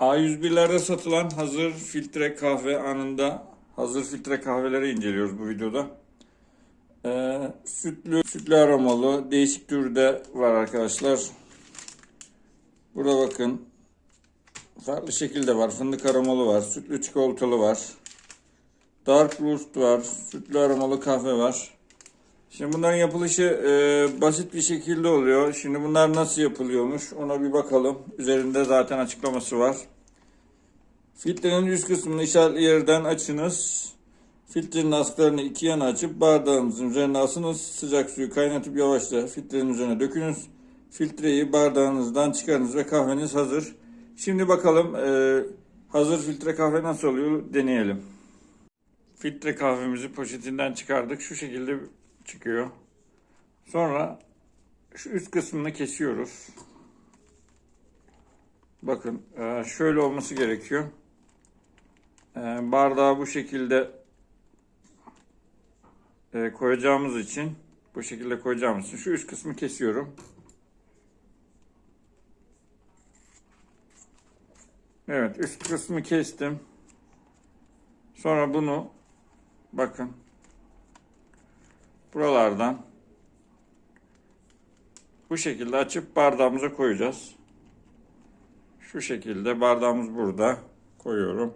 A101'lerde satılan hazır filtre kahve anında hazır filtre kahveleri inceliyoruz bu videoda. Ee, sütlü, sütlü aromalı, değişik türde var arkadaşlar. Burada bakın. Farklı şekilde var. Fındık aromalı var. Sütlü çikolatalı var. Dark roast var. Sütlü aromalı kahve var. Şimdi bunların yapılışı e, basit bir şekilde oluyor. Şimdi bunlar nasıl yapılıyormuş ona bir bakalım. Üzerinde zaten açıklaması var. Filtrenin üst kısmını işaretli yerden açınız. Filtrenin asklarını iki yana açıp bardağınızın üzerine asınız. Sıcak suyu kaynatıp yavaşça filtrenin üzerine dökünüz. Filtreyi bardağınızdan çıkarınız ve kahveniz hazır. Şimdi bakalım e, hazır filtre kahve nasıl oluyor deneyelim. Filtre kahvemizi poşetinden çıkardık. Şu şekilde çıkıyor. Sonra şu üst kısmını kesiyoruz. Bakın e, şöyle olması gerekiyor. E, Bardağı bu şekilde e, koyacağımız için bu şekilde koyacağımız için şu üst kısmı kesiyorum. Evet üst kısmı kestim. Sonra bunu bakın buralardan bu şekilde açıp bardağımıza koyacağız. Şu şekilde bardağımız burada koyuyorum.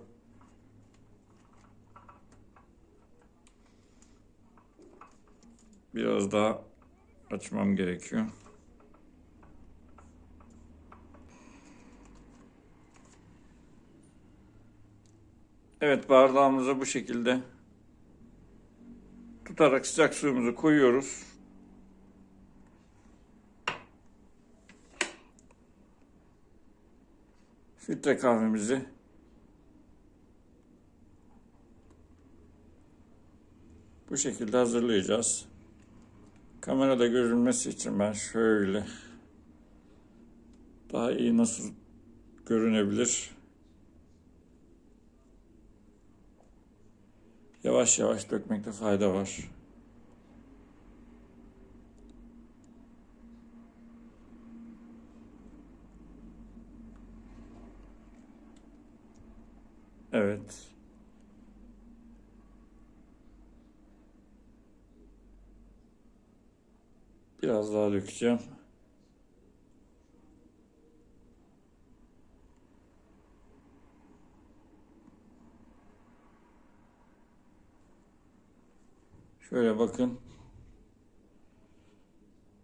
Biraz daha açmam gerekiyor. Evet bardağımıza bu şekilde tutarak sıcak suyumuzu koyuyoruz. Filtre kahvemizi bu şekilde hazırlayacağız. Kamerada görülmesi için ben şöyle daha iyi nasıl görünebilir? Yavaş yavaş dökmekte fayda var. Evet. Biraz daha dökeceğim. Şöyle bakın.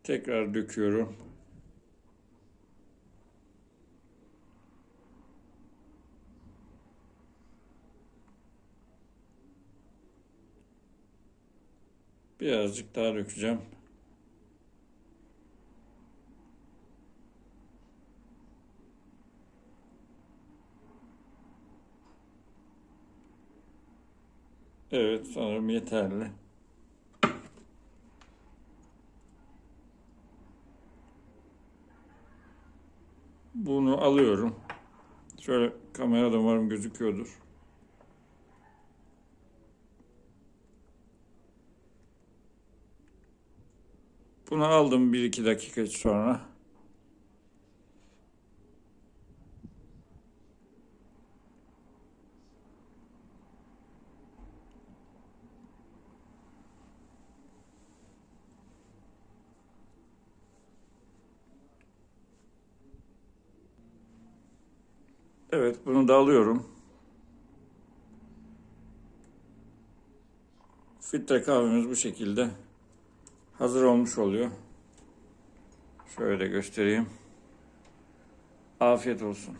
Tekrar döküyorum. Birazcık daha dökeceğim. Evet, sanırım yeterli. Bunu alıyorum. Şöyle kamerada umarım gözüküyordur. Bunu aldım 1-2 dakika sonra. Evet, bunu da alıyorum. Filtre kahvemiz bu şekilde hazır olmuş oluyor. Şöyle göstereyim. Afiyet olsun.